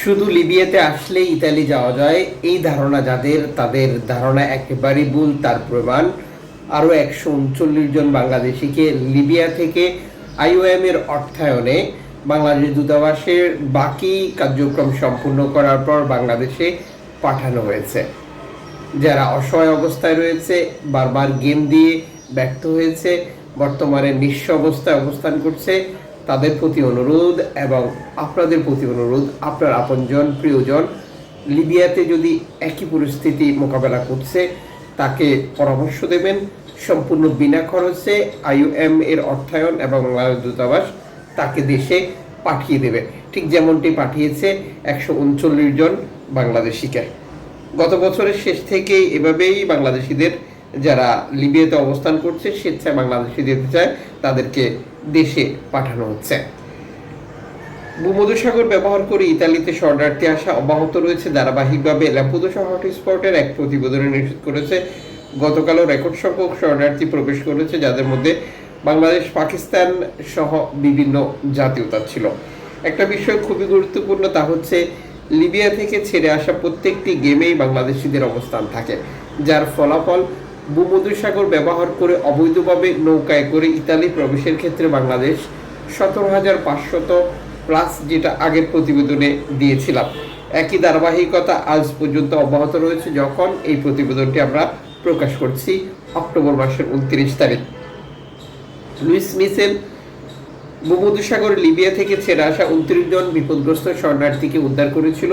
শুধু লিবিয়াতে আসলে ইতালি যাওয়া যায়, এই ধারণা যাদের, তাদের ধারণা একেবারেই ভুল, তার প্রমাণ। আরও একশো উনচল্লিশ জন বাংলাদেশিকে লিবিয়া থেকে আইওএম এর অর্থায়নে বাংলাদেশ দূতাবাসের বাকি কার্যক্রম সম্পূর্ণ করার পর বাংলাদেশে পাঠানো হয়েছে। যারা অসহায় অবস্থায় রয়েছে, বারবার গেম দিয়ে ব্যর্থ হয়েছে, বর্তমানে নিঃস্ব অবস্থায় অবস্থান করছে তাদের প্রতি অনুরোধ এবং আপনাদের প্রতি অনুরোধ, আপনার আপনজন, প্রিয়জন লিবিয়াতে যদি একই পরিস্থিতি মোকাবেলা করছে, তাকে পরামর্শ দেবেন। সম্পূর্ণ বিনা খরচে আইইউএম এর অর্থায়ন এবং বাংলাদেশ দূতাবাস তাকে দেশে পাঠিয়ে দেবে। ঠিক যেমনটি পাঠিয়েছে একশো উনচল্লিশ জন বাংলাদেশিকে। গত বছরের শেষ থেকে এভাবেই বাংলাদেশিদের যারা লিবিয়াতে অবস্থান করছে, স্বেচ্ছায় বাংলাদেশে যেতে চায় তাদেরকে দেশে পাঠানো হচ্ছে। ভূমধ্যসাগর ব্যবহার করে ইতালিতে শরণার্থী আসা অব্যাহত রয়েছে। ধারাবাহিকভাবে ল্যাম্পুদোসা হটস্পটের এক প্রতিবেদনে নিশ্চিত করেছে, গতকালও রেকর্ড সংখ্যক শরণার্থী প্রবেশ করেছে, যাদের মধ্যে বাংলাদেশ, পাকিস্তান সহ বিভিন্ন জাতীয়তা ছিল। একটা বিষয় খুবই গুরুত্বপূর্ণ, তা হচ্ছে লিবিয়া থেকে ছেড়ে আসা প্রত্যেকটি গেমেই বাংলাদেশিদের অবস্থান থাকে, যার ফলাফল ভূমধ্যসাগর ব্যবহার করে অবৈধভাবে নৌকায় করে ইতালি প্রবেশের ক্ষেত্রে বাংলাদেশ সতেরো হাজার পাঁচশত প্লাস যেটা আগের প্রতিবেদনে দিয়েছিলাম। একই ধারাবাহিকতা আজ পর্যন্ত অব্যাহত রয়েছে যখন এই প্রতিবেদনটি আমরা প্রকাশ করছি অক্টোবর মাসের উনত্রিশ তারিখ। লুইস মিসেল ভূমধ্যসাগর লিবিয়া থেকে ছেড়ে আসা উনত্রিশ জন বিপদগ্রস্ত শরণার্থীকে উদ্ধার করেছিল।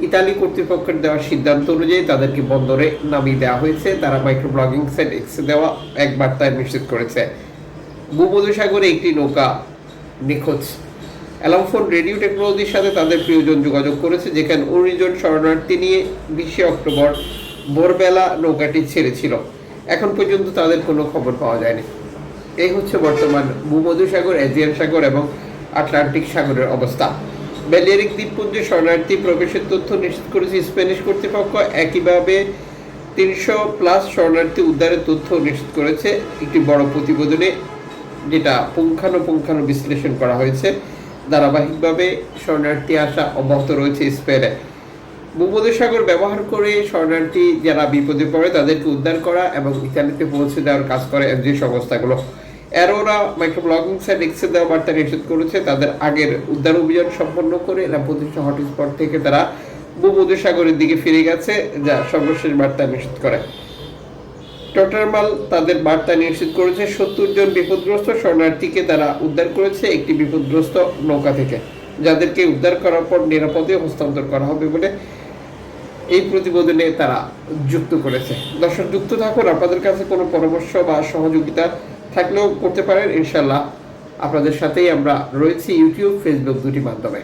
ইতালি কর্তৃপক্ষের দেওয়া সিদ্ধান্ত অনুযায়ী তাদেরকে বন্দরে নামিয়ে দেওয়া হয়েছে। তারা মাইক্রো ব্লগিং সাইট এক্সে দেওয়া এক বার্তায় নিশ্চিত করেছে। ভূমধ্যসাগরে একটি নৌকা নিখোঁজ। অ্যালামফোন রেডিও টেকনোলজির সাথে তাদের প্রিয়জন যোগাযোগ করেছে, যেখানে উনিশ জন শরণার্থী নিয়ে বিশে অক্টোবর ভোরবেলা নৌকাটি ছেড়েছিল। এখন পর্যন্ত তাদের কোনো খবর পাওয়া যায়নি। এই হচ্ছে বর্তমান ভূমধ্যসাগর, এজিয়ান সাগর এবং আটলান্টিক সাগরের অবস্থা। ব্যালিয়ারিক দ্বীপপুঞ্জে শরণার্থী প্রবেশের তথ্য নিশ্চিত করেছে স্প্যানিশ কর্তৃপক্ষ। একইভাবে তিনশো প্লাস শরণার্থী উদ্ধারের তথ্য নিশ্চিত করেছে একটি বড় প্রতিবেদনে, যেটা পুঙ্খানুপুঙ্খানু বিশ্লেষণ করা হয়েছে। ধারাবাহিকভাবে শরণার্থী আসা অব্যাহত রয়েছে স্পেনে। ভূমধ্যসাগর ব্যবহার করে শরণার্থী যারা বিপদে পড়ে তাদেরকে উদ্ধার করা এবং ইতালিতে পৌঁছে দেওয়ার কাজ করে, যে সংস্থাগুলো এরোরা মাইক্রো ব্লগিং সাইট এক্সে দেওয়া বার্তা নিশ্চিত করেছে। তাদের আগের উদ্ধার অভিযান সম্পন্ন করে এরা প্রতিষ্ঠা হটস্পট থেকে তারা ভূমধ্যসাগরের দিকে ফিরে গেছে, যা সর্বশেষ বার্তা নিশ্চিত করে। টটারমাল তাদের বার্তা নিশ্চিত করেছে, সত্তর জন বিপদগ্রস্ত শরণার্থীকে তারা উদ্ধার করেছে একটি বিপদগ্রস্ত নৌকা থেকে, যাদেরকে উদ্ধার করার পর নিরাপদে হস্তান্তর করা হবে বলে এই প্রতিবেদনে তারা যুক্ত করেছে। দর্শক, যুক্ত থাকুন। আপনাদের কাছে কোনো পরামর্শ বা সহযোগিতা থাকলেও করতে পারেন ইনশাল্লাহ আপনাদের সাথেই আমরা রয়েছি ইউটিউব ফেসবুক দুটি মাধ্যমে।